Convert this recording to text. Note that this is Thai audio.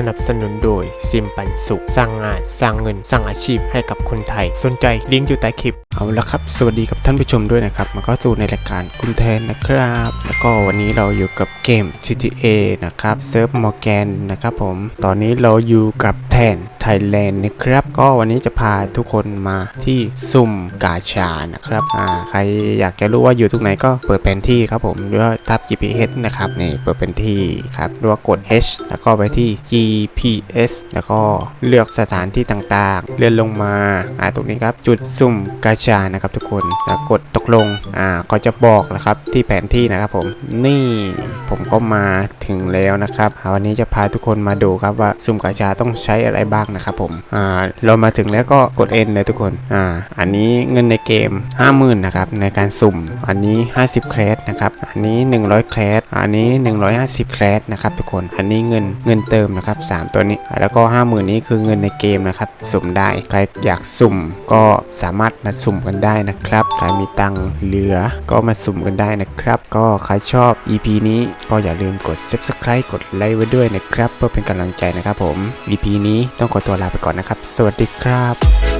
สนับสนุนโดยซิมปันสุขสร้างงาน สร้างเงิน สร้างอาชีพให้กับคนไทย สนใจลิงก์อยู่ใต้คลิป เอาละครับ สวัสดีกับท่านผู้ชมด้วยนะครับมาก็สู่ในรายการคุณแทนนะครับ แล้วก็วันนี้เราอยู่กับเกม GTA นะครับเซิร์ฟมอร์แกนนะครับผม ตอนนี้เราอยู่กับแทน ไทยแลนด์นะครับ ก็วันนี้จะพาทุกคนมาที่สุ่มกาชานะครับอ่าใครอยากจะรู้ว่าอยู่ตรงไหนก็เปิดแผนที่ครับผมหรือว่าทับ GPS นะครับนี่เปิดแผนที่ครับหรือว่ากด H แล้วก็ไปที่ GPS แล้วก็เลือกสถานที่ต่างๆ เลื่อนลงมาอ่าตรงนี้ครับจุดสุ่มกาชานะครับทุกคนแล้วกดตกลงอ่าก็จะบอกนะครับที่แผนที่นะครับผมนี่ผมก็มาถึงแล้วนะครับวันนี้จะพาทุกคนมาดูครับว่าสุ่มกาชาต้องใช้อะไรบ้างนะครับผมอ่าเรามาถึงแล้วก็กด N เลยทุกคนอ่าอันนี้เงินในเกม 50,000นะครับในการสุ่ม อันนี้ 50 แครดนะครับอันนี้ 100 แครดอันนี้ 150 แครดนะครับทุกคนอันนี้เงินเงินเติมนะครับ3ตัวนี้แล้วก็ 50,000 นี้คือเงินในเกมนะครับสุ่มได้ใครอยากสุ่มก็สามารถมาสุ่มกันได้นะครับใครมีตังค์เหลือก็มาสุ่มกันได้นะครับ ก็ใครชอบ EP นี้ก็อย่าลืมกด subscribe กดไลค์ไว้ด้วยนะครับ เพื่อเป็นกำลังใจนะครับผม EP นี้ต้องขอตัวลาไปก่อนนะครับ สวัสดีครับ